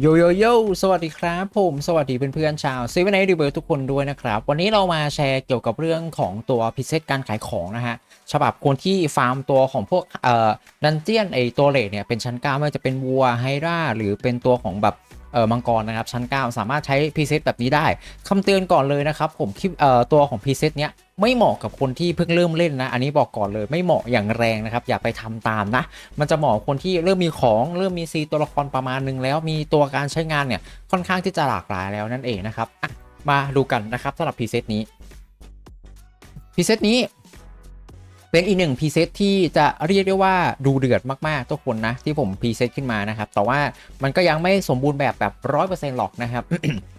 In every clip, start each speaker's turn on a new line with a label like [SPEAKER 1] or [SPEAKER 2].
[SPEAKER 1] โยโยโยสวัสดีครับผมสวัสดีเพื่อนๆชาวซีเวนไอดีเบอร์ทุกคนด้วยนะครับ วันนี้เรามาแชร์เกี่ยวกับเรื่องของตัวพิเศษการขายของนะฮะ ฉบับคนที่ฟาร์มตัวของพวกเอ่อดันเจียนไอตัวเลทเนี่ยเป็นชั้น9ไม่ว่าจะเป็นวัวไฮราหรือเป็นตัวของแบบ มังกรนะครับชั้น 9 สามารถใช้พีเซตแบบนี้ได้คำเตือนก่อนเลยนะครับผมคลิปเอ่อตัวของพีเซตเนี้ยไม่เหมาะกับคนที่เพิ่งเริ่มเล่นนะ อันนี้บอกก่อนเลยไม่เหมาะอย่างแรงนะครับ อย่าไปทำตามนะ มันจะเหมาะคนที่เริ่มมีของเริ่มมีซีตัวละครประมาณหนึงแล้วมีตัวการใช้งานเนี่ยค่อนข้างที่จะหลากหลายแล้วนั่นเองนะครับมาดูกันนะครับสำหรับพรีเซตนี้พรีเซตนี้ เป็นอีกหนึ่งพรีเซตที่จะเรียกได้ว่าดูเดือดมากๆทุกคนนะที่ผมพรีเซตขึ้นมานะครับแต่ว่ามันก็ยังไม่สมบูรณ์แบบแบบร้อยเปอร์เซ็นต์หรอกนะครับ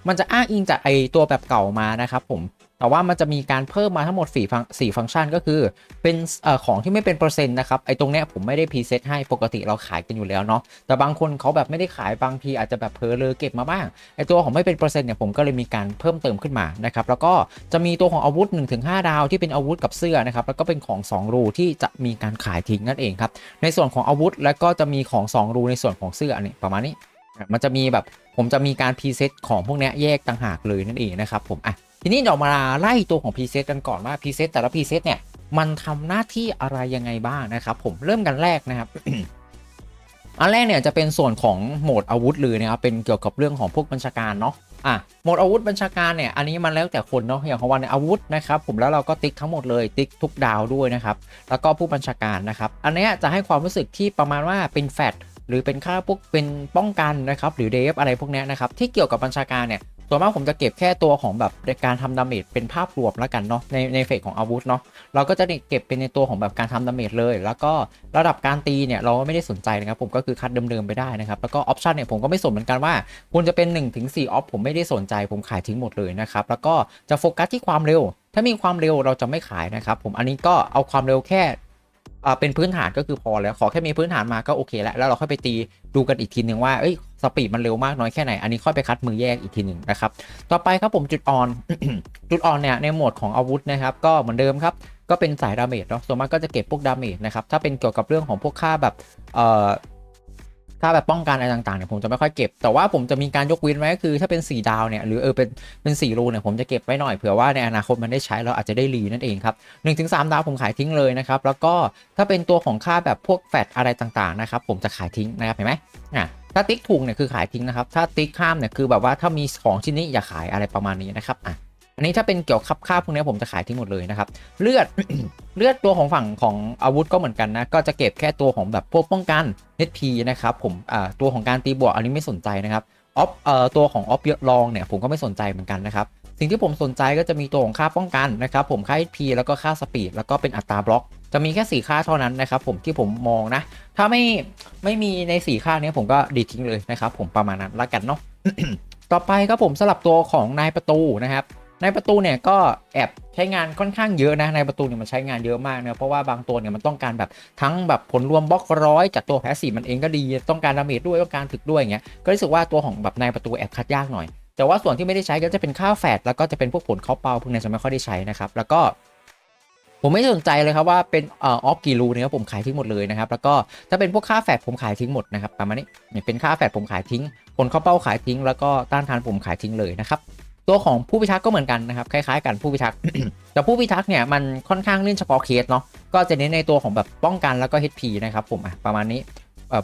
[SPEAKER 1] มันจะอ้างอิงจากไอตัวแบบเก่ามานะครับผม แต่ว่ามันจะมีการเพิ่มมาทั้งหมด4ฟัง4ฟังก์ชันก็คือเป็นอของที่ไม่เป็นเปอร์เซ็นต์นะครับไอ้ตรงเนี้ยผมไม่ได้พรีเซตให้ปกติเราขายกันอยู่แล้วเนาะแต่บางคนเขาแบบไม่ได้ขายบางทีอาจจะแบบเพลอเลอเก็บมาบ้างไอ้ตัวของไม่เป็นเปอร์เซ็นต์เนี่ยผมก็เลยมีการเพิ่มเติมขึ้นมานะครับแล้วก็จะมีตัวของอาวุธ 1-5 ดาวที่เป็นอาวุธกับเสื้อนะครับแล้วก็เป็นของ 2 รูที่จะมีการขายทิ้งนั่นเองครับในส่วนของอาวุธแล้วก็จะมีของ 2 รูในส่วนของเสื้ออนนี้ประมาณนี้มันจะมีแบบผมจะมีการพรีเซตของพวกเนี้ยแยกต่างหากเลยนั่นเองนะครับผมอะ ทีนี้เดี๋ยวมาไล่ตัวของพรีเซตกันก่อนว่าพรีเซตแต่ละพรีเซตเนี่ยมันทำหน้าที่อะไรยังไงบ้างนะครับ ผมเริ่มกันแรกนะครับอันแรกเนี่ยจะเป็นส่วนของโหมดอาวุธเลยนะครับเป็นเกี่ยวกับเรื่องของพวกบัญชาการเนาะอะโหมดอาวุธบัญชาการเนี่ยอันนี้มันแล้วแต่คนเนาะอย่างของวันในอาวุธนะครับผมแล้วเราก็ติ๊กทั้งหมดเลยติ๊กทุกดาวด้วยนะครับแล้วก็ผู้บัญชาการนะครับอันเนี้ยจะให้ความรู้สึกที่ประมาณว่าเป็นแฟดหรือเป็นค่าพวกเป็นป้องกันนะครับหรือเดฟอะไรพวกนี้นะครับที่เกี่ยวกับบัญชาการเนี่ย ส่วนมากผมจะเก็บแค่ตัวของแบบการทำดาเมจเป็นภาพรวมแล้วกันเนาะในในเฟสของอาวุธเนาะเราก็จะเก็บเป็นในตัวของแบบการทำดาเมจเลย แล้วก็ระดับการตีเนี่ยเราก็ไม่ได้สนใจนะครับผมก็คือคัดเดิมๆไปได้นะครับแล้วก็ออปชันเนี่ยผมก็ไม่สนเหมือนกันว่าควรจะเป็น1นถึงสออฟผมไม่ได้สนใจผมขายทิ้งหมดเลยนะครับแล้วก็จะโฟกัสที่ความเร็วถ้ามีความเร็วเราจะไม่ขายนะครับผมอันนี้ก็เอาความเร็วแค่ เป็นพื้นฐานก็คือพอแล้วขอแค่มีพื้นฐานมาก็โอเคแล้วแล้วเราค่อยไปตีดูกันอีกทีหนึ่งว่าเอ้ยสปีดมันเร็วมากน้อยแค่ไหน อันนี้ค่อยไปคัดมือแยกอีกทีหนึ่งนะครับ ต่อไปครับผมจุดอ่อน จุดอ่อนเนี่ยในโหมดของอาวุธนะครับ ก็เหมือนเดิมครับ ก็เป็นสายดาเมจเนาะส่วนมากก็จะเก็บพวกดาเมจนะครับ ถ้าเป็นเกี่ยวกับเรื่องของพวกค่าแบบเอ่อ ค่าแบบป้องกันอะไรต่างๆเนี่ยผมจะไม่ค่อยเก็บ แต่ว่าผมจะมีการยกเว้นไว้ก็คือถ้าเป็น 4 ดาวเนี่ยหรือเออเป็นเป็น4รูเนี่ยผมจะเก็บไว้หน่อยเผื่อว่าในอนาคตมันได้ใช้เราอาจจะได้รีนั่นเองครับ1-3ดาวผมขายทิ้งเลยนะครับแล้วก็ถ้าเป็นตัวของค่าแบบพวกแฟตอะไรต่างๆนะครับผมจะขายทิ้งนะครับเห็นไหมอะถ้าติ๊กถูกเนี่ยคือขายทิ้งนะครับ ถ้าติ๊กข้ามเนี่ยคือแบบว่าถ้ามีของชิ้นนี้อย่าขายอะไรประมาณนี้นะครับอะอันนี้ถ้าเป็นเกี่ยวกับค่าพวกนี้ผมจะขายทิ้งหมดเลยนะครับ เลือด เลือดตัวของฝั่งของอาวุธก็เหมือนกันนะ ก็จะเก็บแค่ตัวของแบบพวกป้องกัน HP นะครับผมอ่าตัวของการตีบวกอันนี้ไม่สนใจนะครับออฟเอ่อตัวของออฟเยอะลองเนี่ยผมก็ไม่สนใจเหมือนกันนะครับสิ่งที่ผมสนใจก็จะมีตัวของค่าป้องกันนะครับผมค่า HP แล้วก็ค่าสปีดแล้วก็เป็นอัตราบล็อก จะมีแค่4ค่าเท่านั้นนะครับผมที่ผมมองนะ ถ้าไม่ไม่มีใน 4 ค่านี้ผมก็ดีทิ้งเลยนะครับผมประมาณนั้นละกันเนาะต่อไปครับผมสลับตัวของนายประตูนะครับ ในประตูเนี่ยก็แอบใช้งานค่อนข้างเยอะนะในประตูเนี่ยมันใช้งานเยอะมากนะเพราะว่าบางตัวเนี่ยมันต้องการแบบทั้งแบบผลรวมบล็อกร้อยจากตัวแพสซีฟมันเองก็ดีต้องการดาเมจด้วยต้องการถึกด้วยอย่างเงี้ยก็รู้สึกว่าตัวของแบบในประตูแอบคัดยากหน่อย แต่ว่าส่วนที่ไม่ได้ใช้ก็จะเป็นค่าแฟดแล้วก็จะเป็นพวกผลเข้าเปาพวกนี้จะไม่ค่อยได้ใช้นะครับแล้วก็ผมไม่สนใจเลยครับว่าเป็นเออออฟกี่รูเนี่ยผมขายทิ้งหมดเลยนะครับแล้วก็ถ้าเป็นพวกค่าแฟดผมขายทิ้งหมดนะครับประมาณนี้เป็นค่าแฟดผมขายทิ้งผลเข้าเป้าขายทิ้ง แล้วก็ต้านทานผมขายทิ้งเลยนะครับ ตัวของผู้พิทักษ์ก็เหมือนกันนะครับคล้ายๆ กันผู้พิทักษ์แต่ผู้พิทักษ์เนี่ยมันค่อนข้างเล่นเฉพาะเคสเนาะก็จะเน้นในตัวของแบบป้องกันแล้วก็ HP นะครับผมอะประมาณนี้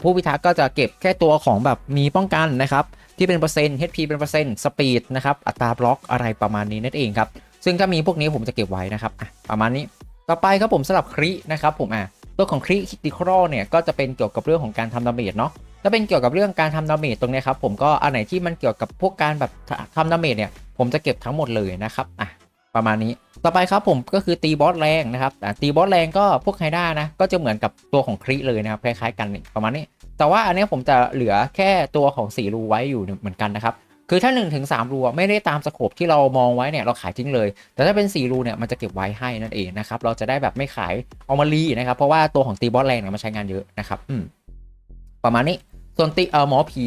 [SPEAKER 1] ผู้พิทักษ์ก็จะเก็บแค่ตัวของแบบมีป้องกันนะครับที่เป็นเปอร์เซ็นต์ HP เป็นเปอร์เซ็นต์สปีดนะครับอัตราบล็อกอะไรประมาณนี้นั่นเองครับซึ่งถ้ามีพวกนี้ผมจะเก็บไว้นะครับอะประมาณนี้ต่อไปครับผมสำหรับครินะครับผมอะตัวของคริคิติครอเนี่ยก็จะเป็นเกี่ยวกับเรื่องของการทำดาเมจเนาะถ้าเป็นเกี่ยวกับเรื่องการทำดาเมจตรงนี้ครับผมก็อันไหนที่มันเกี่ยวกับพวกการแบบทำดาเมจเนี่ย ผมจะเก็บทั้งหมดเลยนะครับอะประมาณนี้ต่อไปครับผมก็คือตีบอสแรงนะครับอะตีบอสแรงก็พวกไฮด้านะก็จะเหมือนกับตัวของคริเลยนะครับคล้ายๆกันประมาณนี้ แต่ว่าอันนี้ผมจะเหลือแค่ตัวของสีรูไว้อยู่เหมือนกันนะครับคือถ้า1นถึงสรูไม่ได้ตามสโคปที่เรามองไว้เนี่ยเราขายทิ้งเลย แต่ถ้าเป็น 4 รูเนี่ยมันจะเก็บไว้ให้นั่นเองนะครับเราจะได้แบบไม่ขายเอามารีนะครับเพราะว่าตัวของตีบอสแรงเนี่ยมันใช้งานเยอะนะครับอืมประมาณนี้ส่วนตีเอ่อหมอผี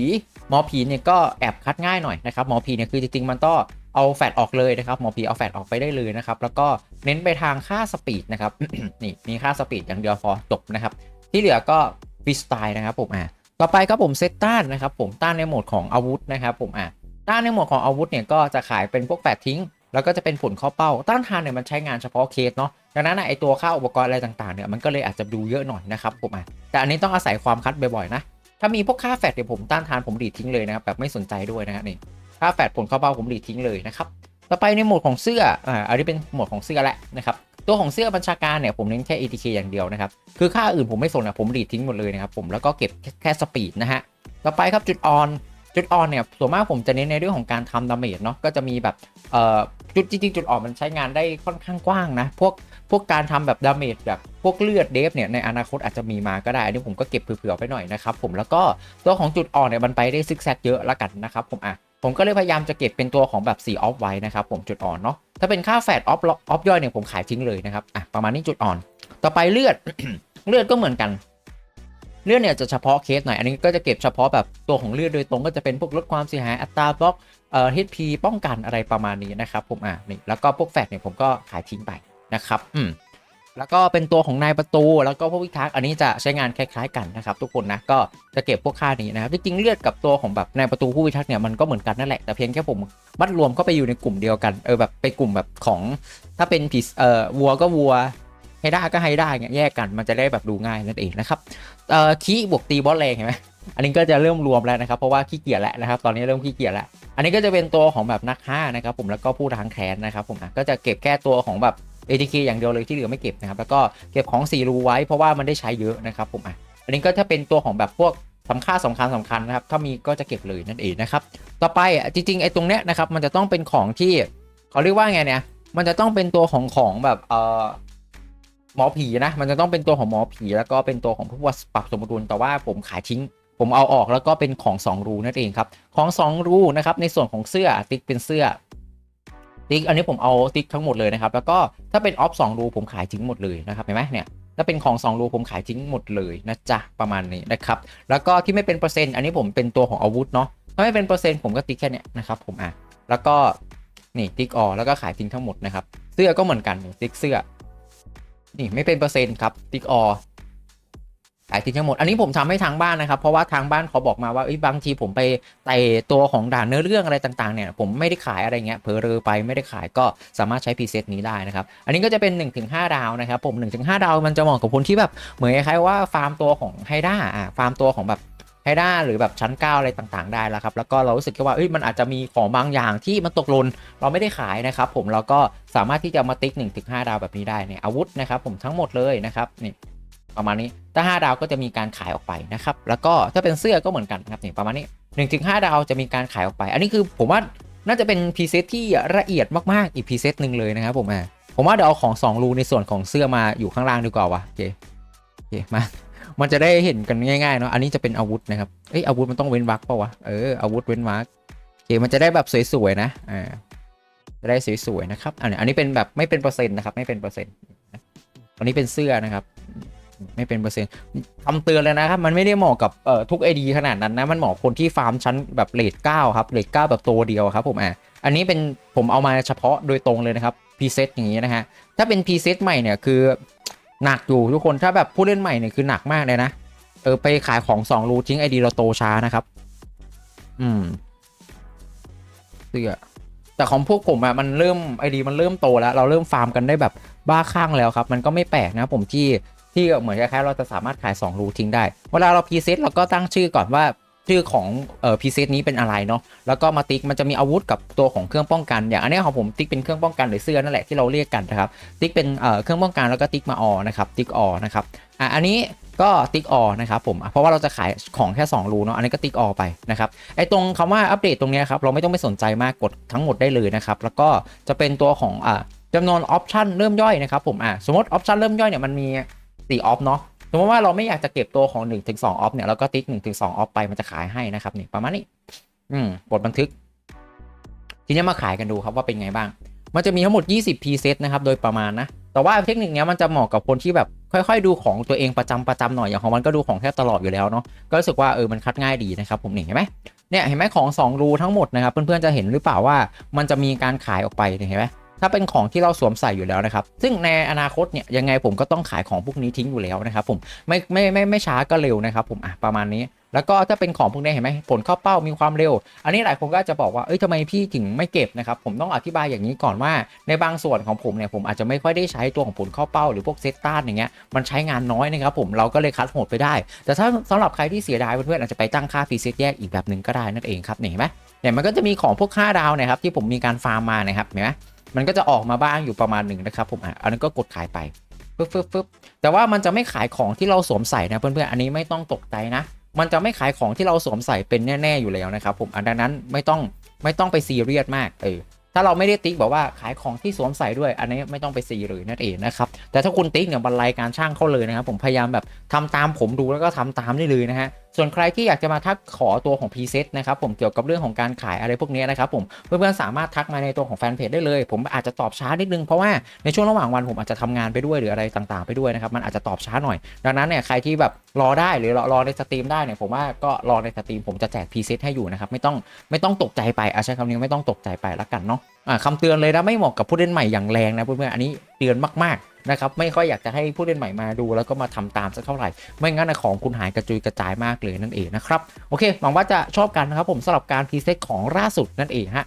[SPEAKER 1] หมอผีเนี่ยก็แอบคัดง่ายหน่อยนะครับหมอผีเนี่ยคือจริงๆมันต้อง เอาแฟดออกเลยนะครับหมอผีเอาแฟดออกไปได้เลยนะครับแล้วก็เน้นไปทางค่าสปีดนะครับนี่มีค่าสปีดอย่างเดียวพอจบนะครับ ที่เหลือก็ฟรีสไตล์นะครับผมอะต่อไปครับผมเซตต้านนะครับผมต้านในโหมดของอาวุธนะครับผมอะต้านในโหมดของอาวุธเนี่ยก็จะขายเป็นพวกแปดทิ้ง แล้วก็จะเป็นผลเข้าเป้า ต้านทานเนี่ยมันใช้งานเฉพาะเคสเนาะดังนั้นไอตัวค่าอุปกรณ์อะไรต่างๆเนี่ยมันก็เลยอาจจะดูเยอะหน่อยนะครับผมอะแต่อันนี้ต้องอาศัยความคัดบ่อยๆนะถ้ามีพวกค่าแฟดเดี๋ยวผมต้านทานผมดีดทิ้งเลยนะครับแบบไม่สนใจด้วยนะฮะนี่ ค่าแฟดผลเข้าเป้าผมดีดทิ้งเลยนะครับ ต่อไปในโหมดของเสื้อ อ่า อันนี้เป็นโหมดของเสื้อแหละนะครับ ตัวของเสื้อบัญชาการเนี่ยผมเน้นแค่ ATK อย่างเดียวนะครับ คือค่าอื่นผมไม่สนนะผมดีดทิ้งหมดเลยนะครับผม แล้วก็เก็บแค่สปีดนะฮะ ต่อไปครับจุดอ่อน จุดอ่อนเนี่ยส่วนมากผมจะเน้นในเรื่องของการทำดาเมจเนาะ ก็จะมีแบบ เอ่อ จุดจริงๆ จุดอ่อนมันใช้งานได้ค่อนข้างกว้างนะ พวก พวกการทำแบบดาเมจแบบพวกเลือดเดฟเนี่ยในอนาคตอาจจะมีมาก็ได้ อันนี้ผมก็เก็บเผื่อๆไปหน่อยนะครับผม แล้วก็ตัวของจุดอ่อนเนี่ยมันไปได้ซิกแซกเยอะละกันนะครับผมอะ ผมก็เลยพยายามจะเก็บเป็นตัวของแบบ4ออฟไว้นะครับผมจุดอ่อนเนาะถ้าเป็นค่าแฟดออฟออฟย่อยเนี่ยผมขายทิ้งเลยนะครับอะประมาณนี้จุดอ่อน ต่อไปเลือด เลือดก็เหมือนกัน เลือดเนี่ยจะเฉพาะเคสหน่อย อันนี้ก็จะเก็บเฉพาะแบบตัวของเลือดโดยตรงก็จะเป็นพวกลดความเสียหายอัตราบล็อกเอ่อ HP ป้องกันอะไรประมาณนี้นะครับผมอะนี่แล้วก็พวกแฟกเนี่ยผมก็ขายทิ้งไปนะครับ อืม แล้วก็เป็นตัวของนายประตู แล้วก็พวกวิทักษ์อันนี้จะใช้งานคล้ายๆกันนะครับทุกคนนะก็จะเก็บพวกค่านี้นะครับจริงๆเลือดกับตัวของแบบนายประตูผู้วิทักษ์เนี่ยมันก็เหมือนกันนั่นแหละแต่เพียงแค่ผมมัดรวมเข้าไปอยู่ในกลุ่มเดียวกันเออแบบไปกลุ่มแบบของถ้าเป็นผีเอ่อวัวก็วัวไฮด้าก็ไฮด้าเงี้ยแยกกันมันจะได้แบบดูง่ายนั่นเองนะครับเอ่อคีบวกตีบอสแรงเห็นไหมอันนี้ก็จะเริ่มรวมแล้วนะครับเพราะว่าขี้เกียจแล้วนะครับตอนนี้เริ่มขี้เกียจแล้ว อันนี้ก็จะเป็นตัวของแบบนักฆ่านะครับผมแล้วก็ผู้ทางแขนนะครับผมก็จะเก็บแค่ตัวของแบบ ATK อย่างเดียวเลยที่เหลือไม่เก็บนะครับ แล้วก็เก็บของสีรูไว้เพราะว่ามันได้ใช้เยอะนะครับผมอะอันนี้ก็ถ้าเป็นตัวของแบบพวกสำคัญสำคัญสำคัญนะครับ ถ้ามีก็จะเก็บเลยนั่นเองนะครับ ต่อไปอะจริงๆไอ้ตรงเนี้ยนะครับ มันจะต้องเป็นของที่เขาเรียกว่าไงเนี่ย มันจะต้องเป็นตัวของของแบบเอ่อหมอผีนะ มันจะต้องเป็นตัวของหมอผีแล้วก็เป็นตัวของพวกปรับสมดุลแต่ว่าผมขายทิ้ง ผมเอาออกแล้วก็เป็นของ 2 รูนั่นเองครับ ของ 2 รูนะครับ ในส่วนของเสื้อติ๊กเป็นเสื้อ ติ๊กอันนี้ผมเอาติ๊กทั้งหมดเลยนะครับ แล้วก็ถ้าเป็นออฟ2รูผมขายทิ้งหมดเลยนะครับเห็นไหมเนี่ยถ้าเป็นของ2รูผมขายทิ้งหมดเลยนะจ๊ะประมาณนี้นะครับแล้วก็ที่ไม่เป็นเปอร์เซ็นต์อันนี้ผมเป็นตัวของอาวุธเนาะถ้าไม่เป็นเปอร์เซ็นต์ผมก็ติ๊กแค่เนี้ยนะครับผมอะแล้วก็นี่ติ๊กออแล้วก็ขายทิ้งทั้งหมดนะครับเสื้อก็เหมือนกันติ๊กเสื้อนี่ไม่เป็นเปอร์เซ็นต์ครับติ๊กออ ขายทิ้งทั้งหมด อันนี้ผมทำให้ทางบ้านนะครับ เพราะว่าทางบ้านเขาบอกมาว่าบางทีผมไปไต่ตัวของด่านเนื้อเรื่องอะไรต่างๆเนี่ยผมไม่ได้ขายอะไรเงี้ยเพอเรอไปไม่ได้ขายก็สามารถใช้พรีเซตนี้ได้นะครับ อันนี้ก็จะเป็น 1-5 ดาวนะครับผม 1-5 ดาวมันจะเหมาะกับคนที่แบบเหมือนคล้ายๆว่าฟาร์มตัวของไฮด้าอ่าฟาร์มตัวของแบบไฮด้าหรือแบบชั้น 9 อะไรต่างๆได้แล้วครับ แล้วก็เรารู้สึกว่าเอ้ยมันอาจจะมีของบางอย่างที่มันตกหล่นเราไม่ได้ขายนะครับผมเราก็สามารถที่จะมาติ๊ก1นถึงหดาวแบบนี้ได้เนี่ยอาวุธนะครับผมทั้งหมดเลยนะครับนี่ ประมาณนี้ถ้า 5 ดาวก็จะมีการขายออกไปนะครับแล้วก็ถ้าเป็นเสื้อก็เหมือนกันครับนี่ประมาณนี้1นถึงหดาวจะมีการขายออกไป อันนี้คือผมว่าน่าจะเป็นพรีเซตที่ละเอียดมากๆอีกพรีเซตหนึ่งเลยนะครับผมอะผมว่าเดี๋ยวเอาของ2รูในส่วนของเสื้อมาอยู่ข้างล่างดีกว่าวะโอเคโอเคมามันจะได้เห็นกันง่ายๆเนาะอันนี้จะเป็นอาวุธนะครับเอ้ยอาวุธมันต้องเว้นวรรคป่าวะเอออาวุธเว้นวรรคโอเคมันจะได้แบบสวยๆนะอ่าจะได้สวยๆนะครับอันนี้อันนี้เป็นแบบไม่เป็นเปอร์เซ็นต์นะครับไม่เป็นเปอร์เซ็นต์อันนี้เป็นเสื้อนะครับ ไม่เป็นเปอร์เซ็นต์คำเตือนเลยนะครับ มันไม่ได้เหมาะกับเอ่อทุกไอดีขนาดนั้นนะ มันเหมาะคนที่ฟาร์มชั้นแบบเลทเก้าครับเลทเก้าแบบตัวเดียวครับผมอะอันนี้เป็นผมเอามาเฉพาะโดยตรงเลยนะครับพรีเซตอย่างนี้นะฮะถ้าเป็นพรีเซตใหม่เนี่ยคือหนักอยู่ทุกคนถ้าแบบผู้เล่นใหม่เนี่ยคือหนักมากเลยนะเออไปขายของสองรูทิ้งไอดีเราโตช้านะครับ อืมเสื้อแต่ของพวกผมอะมันเริ่มไอดีมันเริ่มโตแล้ว เราเริ่มฟาร์มกันได้แบบบ้าคลั่งแล้วครับ มันก็ไม่แปลกนะผมที่ ที่เหมือนคล้ายๆเราจะสามารถขาย 2 รูทิ้งได้ เวลาเราพรีเซตเราก็ตั้งชื่อก่อนว่าชื่อของเอ่อพรีเซตนี้เป็นอะไรเนาะ แล้วก็มาติ๊กมันจะมีอาวุธกับตัวของเครื่องป้องกัน อย่างอันนี้ของผมติ๊กเป็นเครื่องป้องกันหรือเสื้อนั่นแหละที่เราเรียกกันนะครับ ติ๊กเป็นเอ่อเครื่องป้องกันแล้วก็ติ๊กมาออนะครับ ติ๊กออนะครับอะอันนี้ก็ติ๊กออนะครับผม เพราะว่าเราจะขายของแค่ 2 รูเนาะ อันนี้ก็ติ๊กออไปนะครับ ไอ้ตรงคำว่าอัปเดตตรงนี้ครับเราไม่ต้องไปสนใจมากกดทั้งหมดได้เลยนะครับ แล้วก็จะเป็นตัวของอะจำนวนออปชันเริ่มย่อยนะครับผม อะสมมติออปชันเริ่มย่อยเนี่ยมันมี 4ออฟเนาะสมมติว่าเราไม่อยากจะเก็บตัวของ1นถึงสออฟเนี่ยเราก็ติ๊ก1นถึงสออฟไปมันจะขายให้นะครับนี่ประมาณนี้อืมกดบันทึก ทีนี้มาขายกันดูครับว่าเป็นไงบ้าง มันจะมีทั้งหมด 20 p เซตนะครับโดยประมาณนะแต่ว่าเทคนิคนี้มันจะเหมาะกับคนที่แบบค่อยๆ ดูของตัวเองประจำประจำหน่อยอย่างของมันก็ดูของแทบตลอดอยู่แล้วเนาะก็รู้สึกว่าเออมันคัดง่ายดีนะครับผมนี่เห็นไหมเนี่ยเห็นไหมของ 2 รูทั้งหมดนะครับเพื่อนๆจะเห็นหรือเปล่าว่ามันจะมีการขายออกไปเห็นไหม ถ้าเป็นของที่เราสวมใส่อยู่แล้วนะครับ ซึ่งในอนาคตเนี่ยยังไงผมก็ต้องขายของพวกนี้ทิ้งอยู่แล้วนะครับผมไม่ไม่ไม่ไม่ช้าก็เร็วนะครับผมอะประมาณนี้แล้วก็ถ้าเป็นของพวกนี้เห็นไหมผลเข้าเป้ามีความเร็ว อันนี้หลายคนก็จะบอกว่าเอ้ยทำไมพี่ถึงไม่เก็บนะครับผมต้องอธิบายอย่างนี้ก่อนว่า ในบางส่วนของผมเนี่ยผมอาจจะไม่ค่อยได้ใช้ตัวของผลเข้าเป้าหรือพวกเซตต้านอย่างเงี้ยมันใช้งานน้อยนะครับผมเราก็เลยคัดโหดไปได้ แต่ถ้าสำหรับใครที่เสียดายเพื่อนๆอาจจะไปตั้งค่าพรีเซตแยกอีกแบบหนึ่งก็ได้นั่นเองครับเห็นไหมเนี่ยมันก็จะมีของพวก5ดาวนะครับที่ผมมีการฟาร์มมานะครับเห็นไหม มันก็จะออกมาบ้างอยู่ประมาณหนึ่งนะครับผมอะอันนั้นก็กดขายไปปึ๊บปึ๊บปึ๊บแต่ว่ามันจะไม่ขายของที่เราสวมใส่นะเพื่อนๆอันนี้ไม่ต้องตกใจนะ มันจะไม่ขายของที่เราสวมใส่เป็นแน่ๆอยู่แล้วนะครับผมอันดังนั้นไม่ต้องไม่ต้องไปซีเรียสมากเออถ้าเราไม่ได้ติ๊กบอกว่าขายของที่สวมใส่ด้วย อันนี้ไม่ต้องไปซีเลยนั่นเองนะครับแต่ถ้าคุณติ๊กเนี่ยบรรลัยการช่างเข้าเลยนะครับผมพยายามแบบทำตามผมดูแล้วก็ทำตามได้เลยนะฮะ ส่วนใครที่อยากจะมาทักขอตัวของพรีเซตนะครับผมเกี่ยวกับเรื่องของการขายอะไรพวกนี้นะครับผมเพื่อนๆสามารถทักมาในตัวของแฟนเพจได้เลย ผมอาจจะตอบช้านิดนึงเพราะว่าในช่วงระหว่างวันผมอาจจะทำงานไปด้วยหรืออะไรต่างๆ ไปด้วยนะครับมันอาจจะตอบช้าหน่อย ดังนั้นเนี่ยใครที่แบบรอได้หรือรอรอในสตรีมได้เนี่ยผมว่าก็รอในสตรีมผมจะแจกพรีเซตให้อยู่นะครับไม่ต้องไม่ต้องตกใจไปอาใช้คำนี้ไม่ต้องตกใจไปละกันเนาะ คำเตือนเลยนะไม่เหมาะกับผู้เล่นใหม่อย่างแรงนะเพื่อนๆอันนี้เตือนมากๆนะครับไม่ค่อยอยากจะให้ผู้เล่นใหม่มาดู แล้วก็มาทำตามสักเท่าไหร่ ไม่งั้นของคุณหายกระจุยกระจายมากเลยนั่นเองนะครับโอเคหวังว่าจะชอบกันนะครับผมสำหรับการพรีเซตของล่าสุดนั่นเองฮะ